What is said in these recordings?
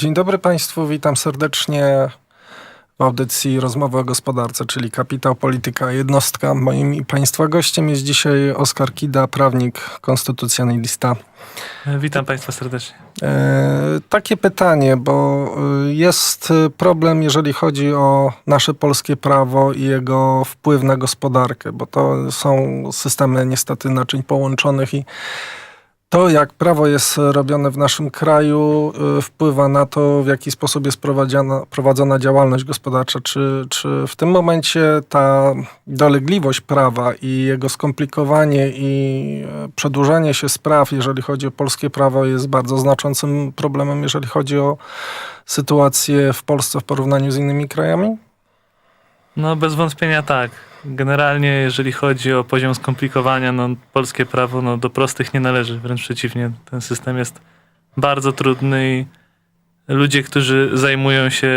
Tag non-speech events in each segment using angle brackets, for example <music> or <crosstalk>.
Dzień dobry Państwu, witam serdecznie w audycji Rozmowy o Gospodarce, czyli Kapitał, Polityka, Jednostka. Moim i Państwa gościem jest dzisiaj Oskar Kida, prawnik, konstytucjonalista. Witam Państwa serdecznie. E, takie pytanie, bo e, jest problem, jeżeli chodzi o nasze polskie prawo i jego wpływ na gospodarkę, bo to są systemy niestety naczyń połączonych i to, jak prawo jest robione w naszym kraju, y, wpływa na to, w jaki sposób jest prowadzona, działalność gospodarcza. Czy, czy w tym momencie ta dolegliwość prawa i jego skomplikowanie i y, przedłużanie się spraw, jeżeli chodzi o polskie prawo, jest bardzo znaczącym problemem, jeżeli chodzi o sytuację w Polsce w porównaniu z innymi krajami? No bez wątpienia tak. Generalnie jeżeli chodzi o poziom skomplikowania, no polskie prawo no, do prostych nie należy, wręcz przeciwnie. Ten system jest bardzo trudny i ludzie, którzy zajmują się,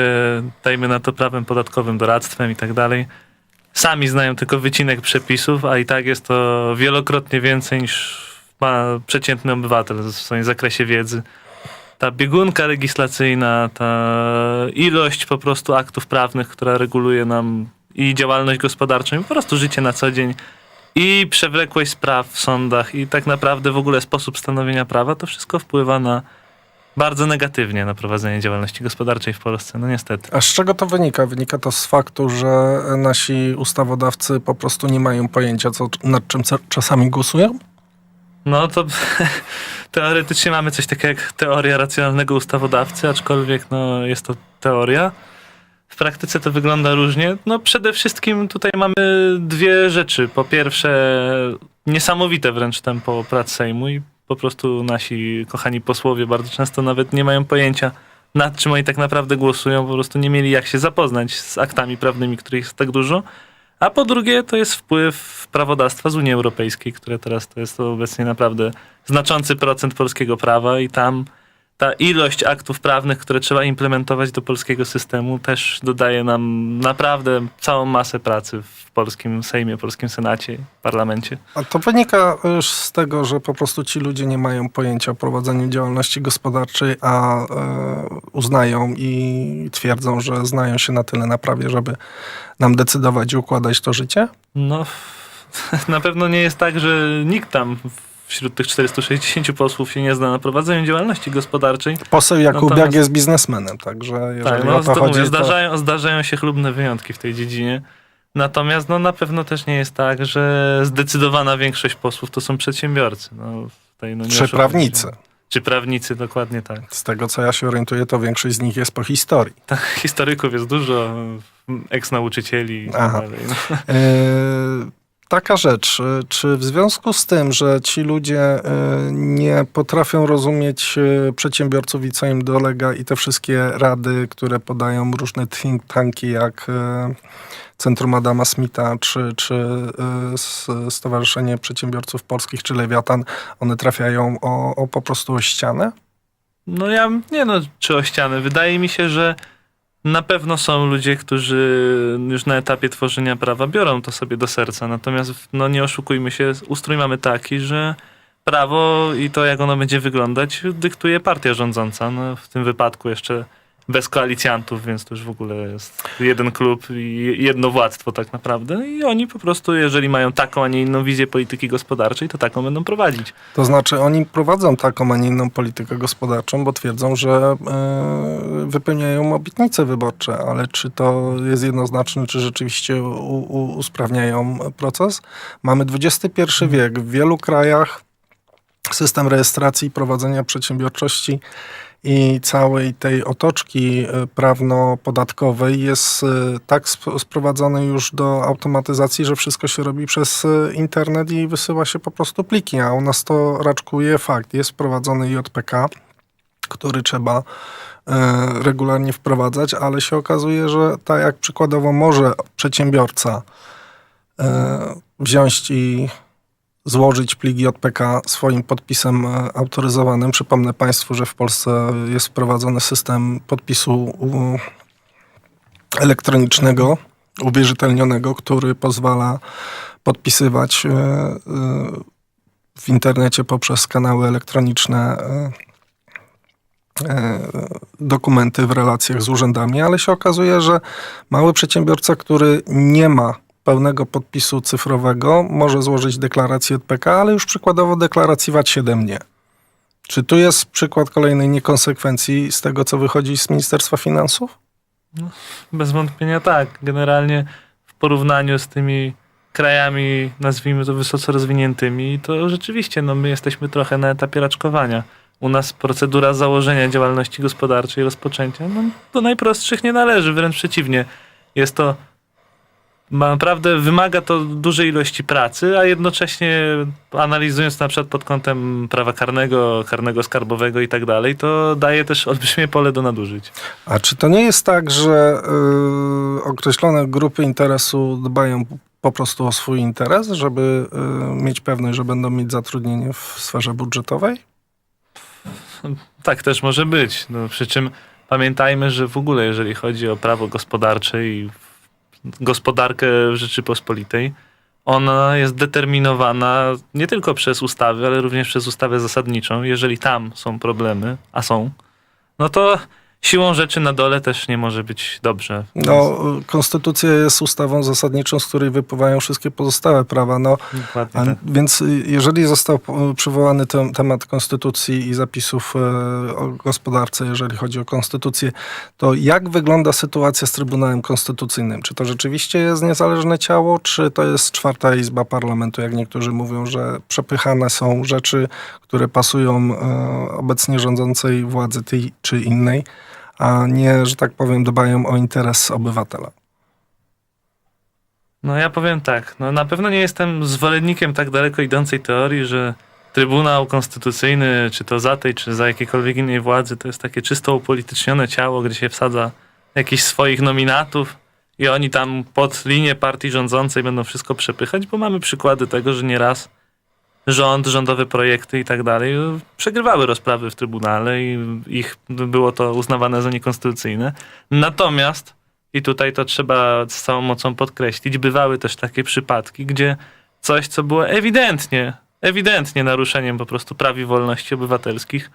dajmy na to, prawem podatkowym, doradztwem i tak dalej, sami znają tylko wycinek przepisów, a i tak jest to wielokrotnie więcej niż ma przeciętny obywatel w swoim zakresie wiedzy. Ta biegunka legislacyjna, ta ilość po prostu aktów prawnych, która reguluje nam i działalność gospodarczą, i po prostu życie na co dzień, i przewlekłość spraw w sądach, i tak naprawdę w ogóle sposób stanowienia prawa, to wszystko wpływa na bardzo negatywnie na prowadzenie działalności gospodarczej w Polsce. No niestety. A z czego to wynika? Wynika to z faktu, że nasi ustawodawcy po prostu nie mają pojęcia, co, nad czym czasami głosują? No to <laughs> teoretycznie mamy coś takiego jak teoria racjonalnego ustawodawcy, aczkolwiek no, jest to teoria. W praktyce to wygląda różnie. No przede wszystkim tutaj mamy dwie rzeczy. Po pierwsze, niesamowite wręcz tempo prac Sejmu i po prostu nasi kochani posłowie bardzo często nawet nie mają pojęcia, nad czym oni tak naprawdę głosują. Po prostu nie mieli jak się zapoznać z aktami prawnymi, których jest tak dużo. A po drugie, to jest wpływ prawodawstwa z Unii Europejskiej, które teraz to jest obecnie naprawdę znaczący procent polskiego prawa i tam ta ilość aktów prawnych, które trzeba implementować do polskiego systemu, też dodaje nam naprawdę całą masę pracy w polskim Sejmie, polskim Senacie, parlamencie. A to wynika już z tego, że po prostu ci ludzie nie mają pojęcia o prowadzeniu działalności gospodarczej, a e, uznają i twierdzą, że znają się na tyle na prawie, żeby nam decydować i układać to życie? No, <laughs> na pewno nie jest tak, że nikt tam wśród tych 460 posłów się nie zna na prowadzeniu działalności gospodarczej. Poseł Jakubiak Natomiast- jest biznesmenem, także jeżeli Tak, o no, to zda- chodzi, mówię, to... zdarzają, zdarzają się chlubne wyjątki w tej dziedzinie. Natomiast no, na pewno też nie jest tak, że zdecydowana większość posłów to są przedsiębiorcy. No, tutaj, no, Czy prawnicy. się. Czy prawnicy, dokładnie tak. Z tego, co ja się orientuję, to większość z nich jest po historii. tak historyków jest dużo, eks-nauczycieli tak Aha. dalej. No. E, taka rzecz, e, czy w związku z tym, że ci ludzie e, nie potrafią rozumieć e, przedsiębiorców i co im dolega i te wszystkie rady, które podają różne think tanki jak Centrum Adama Smitha, czy, czy Stowarzyszenie Przedsiębiorców Polskich, czy Lewiatan, one trafiają o, o po prostu o ścianę? No ja, nie no, czy o ścianę. Wydaje mi się, że na pewno są ludzie, którzy już na etapie tworzenia prawa biorą to sobie do serca. Natomiast, no nie oszukujmy się, ustrój mamy taki, że prawo i to, jak ono będzie wyglądać, dyktuje partia rządząca. No, w tym wypadku jeszcze bez koalicjantów, więc to już w ogóle jest jeden klub i jedno władztwo tak naprawdę. I oni po prostu, jeżeli mają taką, a nie inną wizję polityki gospodarczej, to taką będą prowadzić. To znaczy, oni prowadzą taką, a nie inną politykę gospodarczą, bo twierdzą, że e, wypełniają obietnice wyborcze, ale czy to jest jednoznaczne, czy rzeczywiście u, u, usprawniają proces? Mamy XXI wiek. W wielu krajach system rejestracji i prowadzenia przedsiębiorczości i całej tej otoczki e, prawno-podatkowej jest e, tak sp- sprowadzony już do automatyzacji, że wszystko się robi przez e, internet i wysyła się po prostu pliki, a u nas to raczkuje fakt. Jest wprowadzony JPK, który trzeba regularnie wprowadzać, ale się okazuje, że tak jak przykładowo może przedsiębiorca wziąć i złożyć plik JPK swoim podpisem e, autoryzowanym. Przypomnę Państwu, że w Polsce jest wprowadzony system podpisu elektronicznego, uwierzytelnionego, który pozwala podpisywać e, e, w internecie poprzez kanały elektroniczne dokumenty w relacjach z urzędami, ale się okazuje, że mały przedsiębiorca, który nie ma pełnego podpisu cyfrowego, może złożyć deklarację JPK, ale już przykładowo deklaracji VAT-7 nie. Czy tu jest przykład kolejnej niekonsekwencji z tego, co wychodzi z Ministerstwa Finansów? Bez wątpienia tak. Generalnie w porównaniu z tymi krajami, nazwijmy to wysoce rozwiniętymi, to rzeczywiście no, my jesteśmy trochę na etapie raczkowania. U nas procedura założenia działalności gospodarczej, rozpoczęcia, no, do najprostszych nie należy, wręcz przeciwnie. Jest to naprawdę wymaga to dużej ilości pracy, a jednocześnie analizując na przykład pod kątem prawa karnego, karnego skarbowego i tak dalej, to daje też olbrzymie pole do nadużyć. A czy to nie jest tak, że y, określone grupy interesu dbają po prostu o swój interes, żeby y, mieć pewność, że będą mieć zatrudnienie w sferze budżetowej? Tak też może być. No, przy czym pamiętajmy, że w ogóle jeżeli chodzi o prawo gospodarcze i gospodarkę Rzeczypospolitej, ona jest determinowana nie tylko przez ustawy, ale również przez ustawę zasadniczą. Jeżeli tam są problemy, a są, no to siłą rzeczy na dole też nie może być dobrze. No, konstytucja jest ustawą zasadniczą, z której wypływają wszystkie pozostałe prawa. No, Dokładnie a, tak. więc y, jeżeli został przywołany ten temat konstytucji i zapisów y, o gospodarce, jeżeli chodzi o konstytucję, to jak wygląda sytuacja z Trybunałem Konstytucyjnym? Czy to rzeczywiście jest niezależne ciało, czy to jest czwarta izba parlamentu, jak niektórzy mówią, że przepychane są rzeczy, które pasują y, obecnie rządzącej władzy tej czy innej, a nie, że tak powiem, dbają o interes obywatela? No ja powiem tak, no na pewno nie jestem zwolennikiem tak daleko idącej teorii, że Trybunał Konstytucyjny, czy to za tej, czy za jakiejkolwiek innej władzy, to jest takie czysto upolitycznione ciało, gdzie się wsadza jakichś swoich nominatów i oni tam pod linię partii rządzącej będą wszystko przepychać, bo mamy przykłady tego, że nieraz rząd, rządowe projekty i tak dalej przegrywały rozprawy w Trybunale i ich było to uznawane za niekonstytucyjne. Natomiast i tutaj to trzeba z całą mocą podkreślić. Bywały też takie przypadki, gdzie coś, co było ewidentnie, ewidentnie naruszeniem po prostu praw i wolności obywatelskich,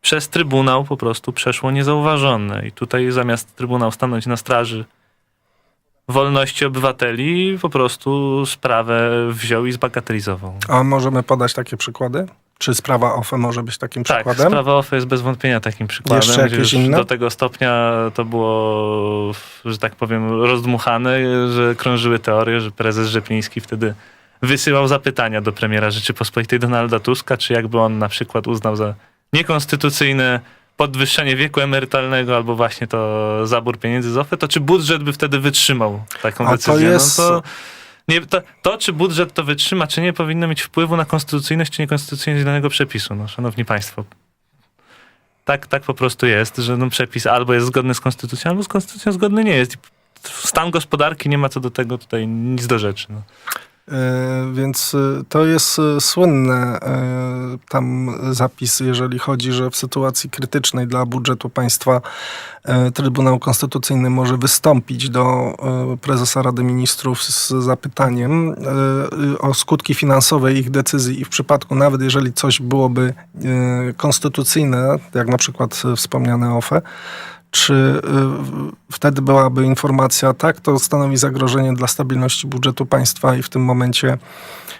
przez Trybunał po prostu przeszło niezauważone. I tutaj zamiast Trybunał stanąć na straży wolności obywateli, po prostu sprawę wziął i zbagatelizował. A możemy podać takie przykłady? Czy sprawa OFE może być takim Tak, przykładem? sprawa OFE jest bez wątpienia takim przykładem. Jeszcze jakieś inne? Do tego stopnia to było, że tak powiem, rozdmuchane, że krążyły teorie, że prezes Rzepliński wtedy wysyłał zapytania do premiera Rzeczypospolitej Donalda Tuska, czy jakby on na przykład uznał za niekonstytucyjne podwyższenie wieku emerytalnego albo właśnie to zabór pieniędzy z OFE, to czy budżet by wtedy wytrzymał taką A to decyzję? jest- No to, nie, to, to, czy budżet to wytrzyma, czy nie, powinno mieć wpływu na konstytucyjność czy niekonstytucyjność danego przepisu, no, szanowni państwo. Tak, tak po prostu jest, że no, przepis albo jest zgodny z konstytucją, albo z konstytucją zgodny nie jest. Stan gospodarki nie ma co do tego tutaj nic do rzeczy. No. E, Więc e, to jest e, słynny e, tam zapis, jeżeli chodzi, że w sytuacji krytycznej dla budżetu państwa e, Trybunał Konstytucyjny może wystąpić do prezesa Rady Ministrów z zapytaniem o skutki finansowe ich decyzji. I w przypadku nawet jeżeli coś byłoby konstytucyjne, jak na przykład wspomniane OFE, czy y, wtedy byłaby informacja, tak, to stanowi zagrożenie dla stabilności budżetu państwa i w tym momencie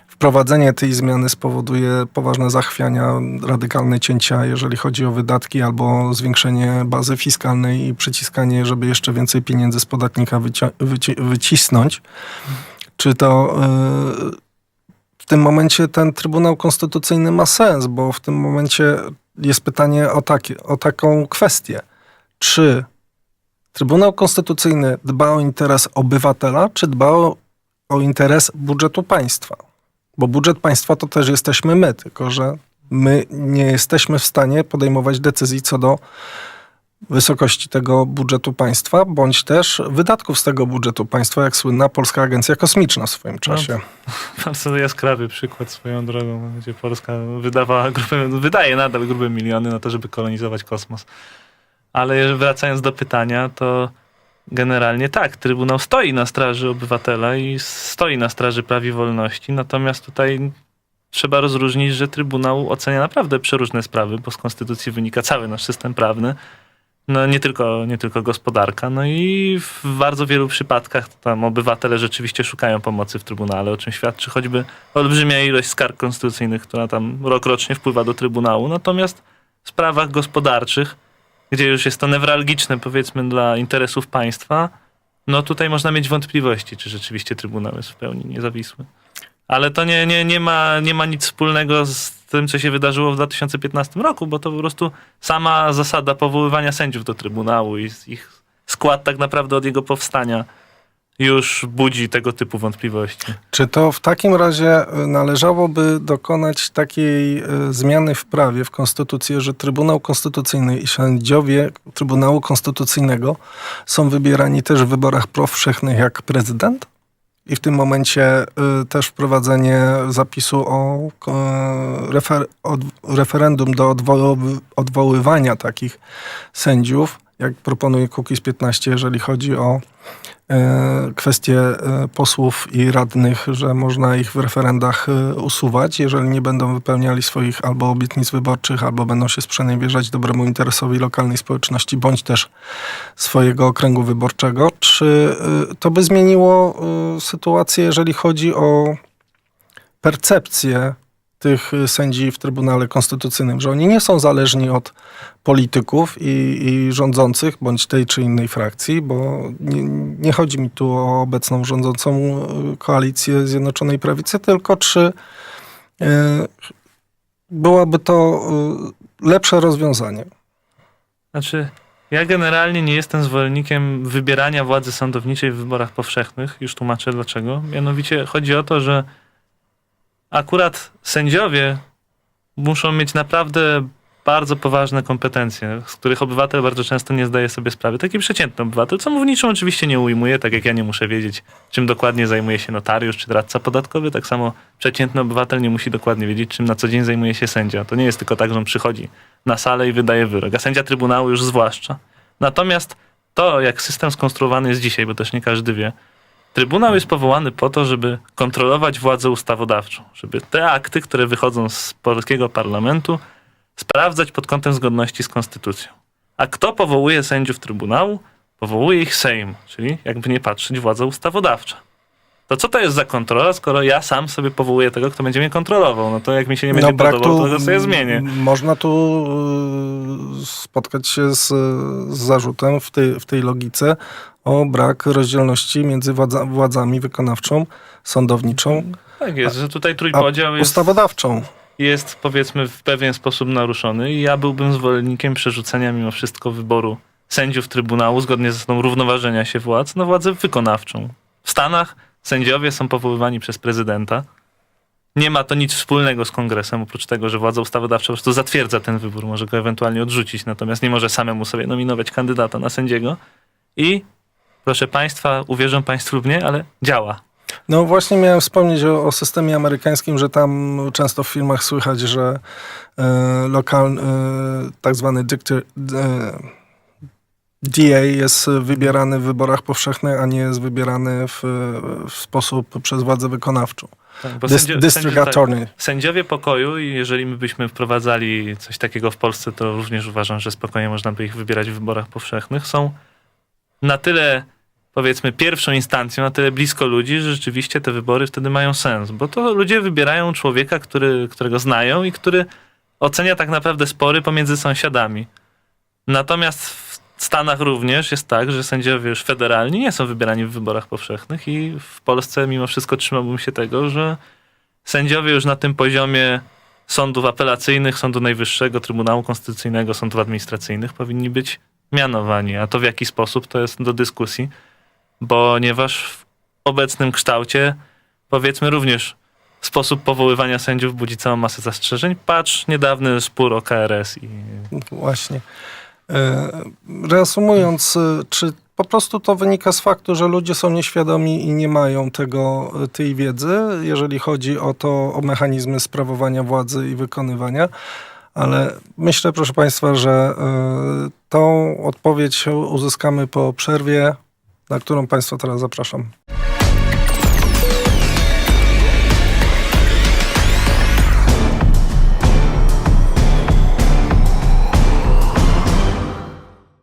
wprowadzenie tej zmiany spowoduje poważne zachwiania, radykalne cięcia, jeżeli chodzi o wydatki, albo zwiększenie bazy fiskalnej i przyciskanie, żeby jeszcze więcej pieniędzy z podatnika wycia- wyci- wycisnąć. Czy to y, w tym momencie ten Trybunał Konstytucyjny ma sens, bo w tym momencie jest pytanie o, o taką kwestię czy Trybunał Konstytucyjny dba o interes obywatela, czy dba o, o interes budżetu państwa? Bo budżet państwa to też jesteśmy my, tylko że my nie jesteśmy w stanie podejmować decyzji co do wysokości tego budżetu państwa, bądź też wydatków z tego budżetu państwa, jak słynna Polska Agencja Kosmiczna w swoim czasie. Bardzo jaskrawy przykład swoją drogą, gdzie Polska wydawała grube, wydaje nadal grube miliony na to, żeby kolonizować kosmos. Ale wracając do pytania, to generalnie tak, Trybunał stoi na straży obywatela i stoi na straży praw i wolności, natomiast tutaj trzeba rozróżnić, że Trybunał ocenia naprawdę przeróżne sprawy, bo z Konstytucji wynika cały nasz system prawny. No nie tylko, nie tylko gospodarka. No i w bardzo wielu przypadkach tam obywatele rzeczywiście szukają pomocy w Trybunale, o czym świadczy choćby olbrzymia ilość skarg konstytucyjnych, która tam rokrocznie wpływa do Trybunału. Natomiast w sprawach gospodarczych, gdzie już jest to newralgiczne powiedzmy dla interesów państwa, no tutaj można mieć wątpliwości, czy rzeczywiście Trybunał jest w pełni niezawisły. Ale to nie, nie, nie, ma, nie ma nic wspólnego z tym, co się wydarzyło w 2015 roku, bo to po prostu sama zasada powoływania sędziów do Trybunału i ich skład tak naprawdę od jego powstania już budzi tego typu wątpliwości. Czy to w takim razie y, należałoby dokonać takiej y, zmiany w prawie, w konstytucji, że Trybunał Konstytucyjny i sędziowie Trybunału Konstytucyjnego są wybierani też w wyborach powszechnych jak prezydent? I w tym momencie y, też wprowadzenie zapisu o refer, od, referendum do odwoły, odwoływania takich sędziów, jak proponuje Kukiz 15, jeżeli chodzi o e, kwestie e, posłów i radnych, że można ich w referendach e, usuwać, jeżeli nie będą wypełniali swoich albo obietnic wyborczych, albo będą się sprzeniewierzać dobremu interesowi lokalnej społeczności, bądź też swojego okręgu wyborczego. Czy to by zmieniło sytuację, jeżeli chodzi o percepcję tych e, sędzi w Trybunale Konstytucyjnym, że oni nie są zależni od polityków i, i rządzących, bądź tej czy innej frakcji, bo nie, nie chodzi mi tu o obecną rządzącą e, koalicję Zjednoczonej Prawicy, tylko czy e, byłoby to e, lepsze rozwiązanie. Znaczy, ja generalnie nie jestem zwolennikiem wybierania władzy sądowniczej w wyborach powszechnych. Już tłumaczę dlaczego. Mianowicie chodzi o to, że akurat sędziowie muszą mieć naprawdę bardzo poważne kompetencje, z których obywatel bardzo często nie zdaje sobie sprawy. Taki przeciętny obywatel, co mu w niczym oczywiście nie ujmuje, tak jak ja nie muszę wiedzieć, czym dokładnie zajmuje się notariusz czy radca podatkowy, tak samo przeciętny obywatel nie musi dokładnie wiedzieć, czym na co dzień zajmuje się sędzia. To nie jest tylko tak, że on przychodzi na salę i wydaje wyrok, a sędzia Trybunału już zwłaszcza. Natomiast to, jak system skonstruowany jest dzisiaj, bo też nie każdy wie, Trybunał jest powołany po to, żeby kontrolować władzę ustawodawczą, żeby te akty, które wychodzą z polskiego parlamentu, sprawdzać pod kątem zgodności z konstytucją. A kto powołuje sędziów Trybunału? Powołuje ich Sejm, czyli jakby nie patrzeć władza ustawodawcza. To co to jest za kontrola, skoro ja sam sobie powołuję tego, kto będzie mnie kontrolował? No to jak mi się nie będzie podobał, to go sobie zmienię. Można tu y, spotkać się z, z zarzutem w tej, w tej logice o brak rozdzielności między władza, władzami wykonawczą, sądowniczą, Tak jest, że tutaj a trójpodział jest, ustawodawczą. jest powiedzmy w pewien sposób naruszony i ja byłbym zwolennikiem przerzucenia mimo wszystko wyboru sędziów Trybunału zgodnie z zasadą równoważenia się władz na władzę wykonawczą. W Stanach sędziowie są powoływani przez prezydenta. Nie ma to nic wspólnego z kongresem, oprócz tego, że władza ustawodawcza po prostu zatwierdza ten wybór, może go ewentualnie odrzucić, natomiast nie może samemu sobie nominować kandydata na sędziego. I proszę Państwa, uwierzą Państwo lub nie, ale działa. No właśnie miałem wspomnieć o, o systemie amerykańskim, że tam często w filmach słychać, że e, lokalny, e, tak zwany dykty, e, DA jest wybierany w wyborach powszechnych, a nie jest wybierany w, w sposób przez władzę wykonawczą. Tak, Dys, sędzio- district sędzio- tak, attorney. Sędziowie pokoju, i jeżeli my byśmy wprowadzali coś takiego w Polsce, to również uważam, że spokojnie można by ich wybierać w wyborach powszechnych, są na tyle, powiedzmy, pierwszą instancją, na tyle blisko ludzi, że rzeczywiście te wybory wtedy mają sens, bo to ludzie wybierają człowieka, który, którego znają i który ocenia tak naprawdę spory pomiędzy sąsiadami. Natomiast w Stanach również jest tak, że sędziowie już federalni nie są wybierani w wyborach powszechnych i w Polsce mimo wszystko trzymałbym się tego, że sędziowie już na tym poziomie sądów apelacyjnych, Sądu Najwyższego, Trybunału Konstytucyjnego, sądów administracyjnych powinni być mianowani. A to w jaki sposób to jest do dyskusji, ponieważ w obecnym kształcie powiedzmy również sposób powoływania sędziów budzi całą masę zastrzeżeń. Patrz niedawny spór o KRS i Właśnie. E, Reasumując, e, czy po prostu to wynika z faktu, że ludzie są nieświadomi i nie mają tego, e, tej wiedzy, jeżeli chodzi o to, o mechanizmy sprawowania władzy i wykonywania. Ale myślę, proszę Państwa, że tą odpowiedź uzyskamy po przerwie, na którą Państwa teraz zapraszam.